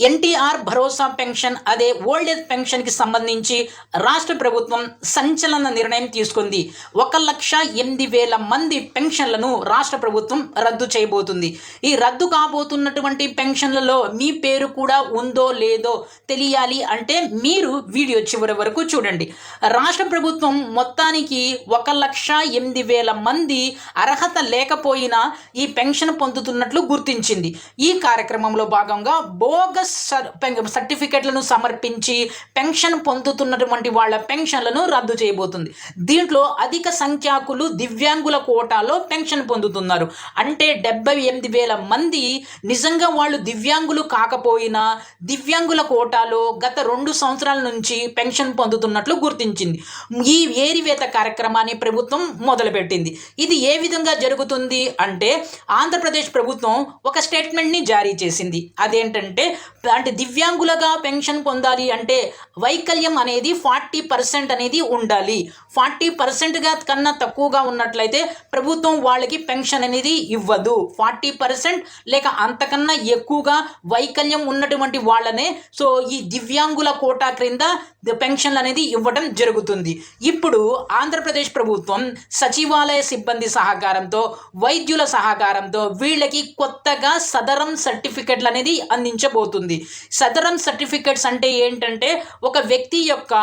ఎన్టీఆర్ భరోసా pension అదే old age పెన్షన్కి సంబంధించి రాష్ట్ర ప్రభుత్వం సంచలన నిర్ణయం తీసుకుంది. ఒక లక్ష ఎనిమిది వేల మంది పెన్షన్లను రాష్ట్ర ప్రభుత్వం రద్దు చేయబోతుంది. ఈ రద్దు కాబోతున్నటువంటి పెన్షన్లలో మీ పేరు కూడా ఉందో లేదో తెలియాలి అంటే మీరు వీడియో చివరి వరకు చూడండి. రాష్ట్ర ప్రభుత్వం మొత్తానికి ఒక లక్ష ఎనిమిది వేల మంది అర్హత లేకపోయినా ఈ పెన్షన్ పొందుతున్నట్లు గుర్తించింది. ఈ కార్యక్రమంలో భాగంగా బోగస్ సర్టిఫికెట్లను సమర్పించి పెన్షన్ పొందుతున్నటువంటి వాళ్ళ పెన్షన్లను రద్దు చేయబోతుంది. దీంట్లో అధిక సంఖ్యాకులు దివ్యాంగుల కోటాలో పెన్షన్ పొందుతున్నారు. అంటే డెబ్బై ఎనిమిది వేల మంది నిజంగా వాళ్ళు దివ్యాంగులు కాకపోయినా దివ్యాంగుల కోటాలో గత రెండు సంవత్సరాల నుంచి పెన్షన్ పొందుతున్నట్లు గుర్తించింది. ఈ ఏరివేత కార్యక్రమాన్ని ప్రభుత్వం మొదలుపెట్టింది. ఇది ఏ విధంగా జరుగుతుంది అంటే ఆంధ్రప్రదేశ్ ప్రభుత్వం ఒక స్టేట్మెంట్ని జారీ చేసింది. అదేంటంటే అంటే దివ్యాంగులుగా పెన్షన్ పొందాలి అంటే వైకల్యం అనేది ఫార్టీ పర్సెంట్ అనేది ఉండాలి. ఫార్టీ పర్సెంట్గా కన్నా తక్కువగా ఉన్నట్లయితే ప్రభుత్వం వాళ్ళకి పెన్షన్ అనేది ఇవ్వదు. ఫార్టీ పర్సెంట్ లేక అంతకన్నా ఎక్కువగా వైకల్యం ఉన్నటువంటి వాళ్ళనే సో ఈ దివ్యాంగుల కోటా క్రింద పెన్షన్లు అనేది ఇవ్వడం జరుగుతుంది. ఇప్పుడు ఆంధ్రప్రదేశ్ ప్రభుత్వం సచివాలయ సిబ్బంది సహకారంతో వైద్యుల సహకారంతో వీళ్ళకి కొత్తగా సదరం సర్టిఫికెట్లు అనేది అందించబోతుంది. సదరం సర్టిఫికెట్స్ అంటే ఏంటంటే ఒక వ్యక్తి యొక్క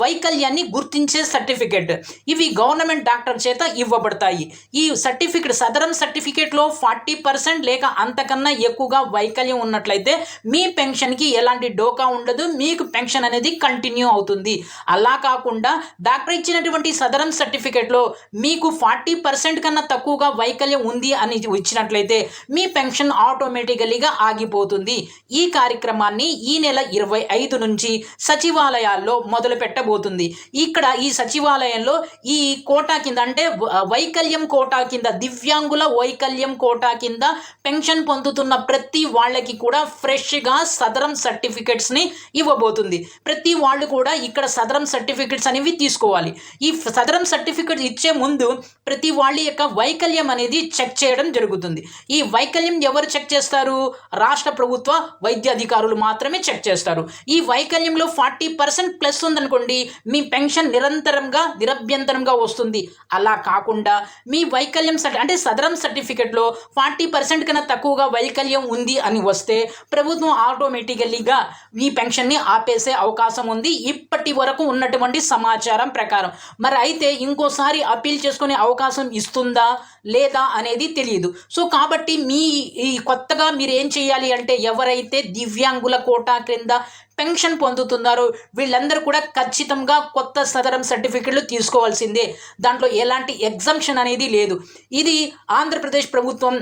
వైకల్యాన్ని గుర్తించే సర్టిఫికెట్. ఇవి గవర్నమెంట్ డాక్టర్ చేత ఇవ్వబడతాయి. ఈ సర్టిఫికెట్ సదరం సర్టిఫికెట్లో ఫార్టీ పర్సెంట్ లేక అంతకన్నా ఎక్కువగా వైకల్యం ఉన్నట్లయితే మీ పెన్షన్కి ఎలాంటి డోకా ఉండదు. మీకు పెన్షన్ అనేది కంటిన్యూ అవుతుంది. అలా కాకుండా డాక్టర్ ఇచ్చినటువంటి సదరం సర్టిఫికెట్లో మీకు ఫార్టీ పర్సెంట్ కన్నా తక్కువగా వైకల్యం ఉంది అని ఇచ్చినట్లయితే మీ పెన్షన్ ఆటోమేటికలీగా ఆగిపోతుంది. ఈ కార్యక్రమాన్ని ఈ నెల ఇరవై ఐదు నుంచి సచివాలయాల్లో మొదలు పెట్టబోతుంది. ఇక్కడ ఈ సచివాలయంలో ఈ కోటా కింద అంటే వైకల్యం కోటా కింద దివ్యాంగుల వైకల్యం కోటా కింద పెన్షన్ పొందుతున్న ప్రతి వాళ్ళకి కూడా ఫ్రెష్గా సదరం సర్టిఫికెట్స్ని ఇవ్వబోతుంది. ప్రతి వాళ్ళు కూడా ఇక్కడ సదరం సర్టిఫికెట్స్ అనేవి తీసుకోవాలి. ఈ సదరం సర్టిఫికెట్ ఇచ్చే ముందు ప్రతి వాళ్ళ యొక్క వైకల్యం అనేది చెక్ చేయడం జరుగుతుంది. ఈ వైకల్యం ఎవరు చెక్ చేస్తారు? రాష్ట్ర ప్రభుత్వ వైద్య అధికారులు మాత్రమే చెక్ చేస్తారు. ఈ వైకల్యంలో ఫార్టీ పర్సెంట్ ప్లస్ ఉందనుకోండి మీ పెన్షన్ నిరంతరంగా నిరభ్యంతరంగా వస్తుంది. అలా కాకుండా మీ వైకల్యం సర్టి అంటే సదరం సర్టిఫికెట్లో ఫార్టీ పర్సెంట్ కన్నా తక్కువగా వైకల్యం ఉంది అని వస్తే ప్రభుత్వం ఆటోమేటికల్లీగా మీ పెన్షన్ని ఆపేసే అవకాశం ఉంది. ఇప్పటి వరకు ఉన్నటువంటి సమాచారం ప్రకారం. మరి అయితే ఇంకోసారి అప్పీల్ చేసుకునే అవకాశం ఇస్తుందా? లేదా అనేది తెలియదు. సో కాబట్టి మీ ఈ కొత్తగా మీరు ఏం చేయాలి అంటే ఎవరైతే దివ్యాంగుల కోటా క్రింద పెన్షన్ పొందుతున్నారో వీళ్ళందరూ కూడా ఖచ్చితంగా కొత్త సదరం సర్టిఫికెట్లు తీసుకోవాల్సిందే. దాంట్లో ఎలాంటి ఎగ్జంప్షన్ అనేది లేదు. ఇది ఆంధ్రప్రదేశ్ ప్రభుత్వం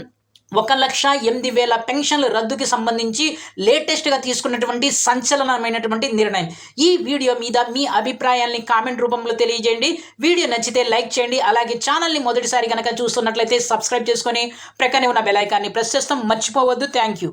ఒక లక్ష ఎనిమిది వేల పెన్షన్ల రద్దుకి సంబంధించి లేటెస్ట్గా తీసుకున్నటువంటి సంచలనమైనటువంటి నిర్ణయం. ఈ వీడియో మీద మీ అభిప్రాయాల్ని కామెంట్ రూపంలో తెలియజేయండి. వీడియో నచ్చితే లైక్ చేయండి. అలాగే ఛానల్ని మొదటిసారి కనుక చూస్తున్నట్లయితే సబ్స్క్రైబ్ చేసుకొని ప్రక్కనే ఉన్న బెలైకాన్ని ప్రెస్ చేస్తాం. మర్చిపోవద్దు. Thank you.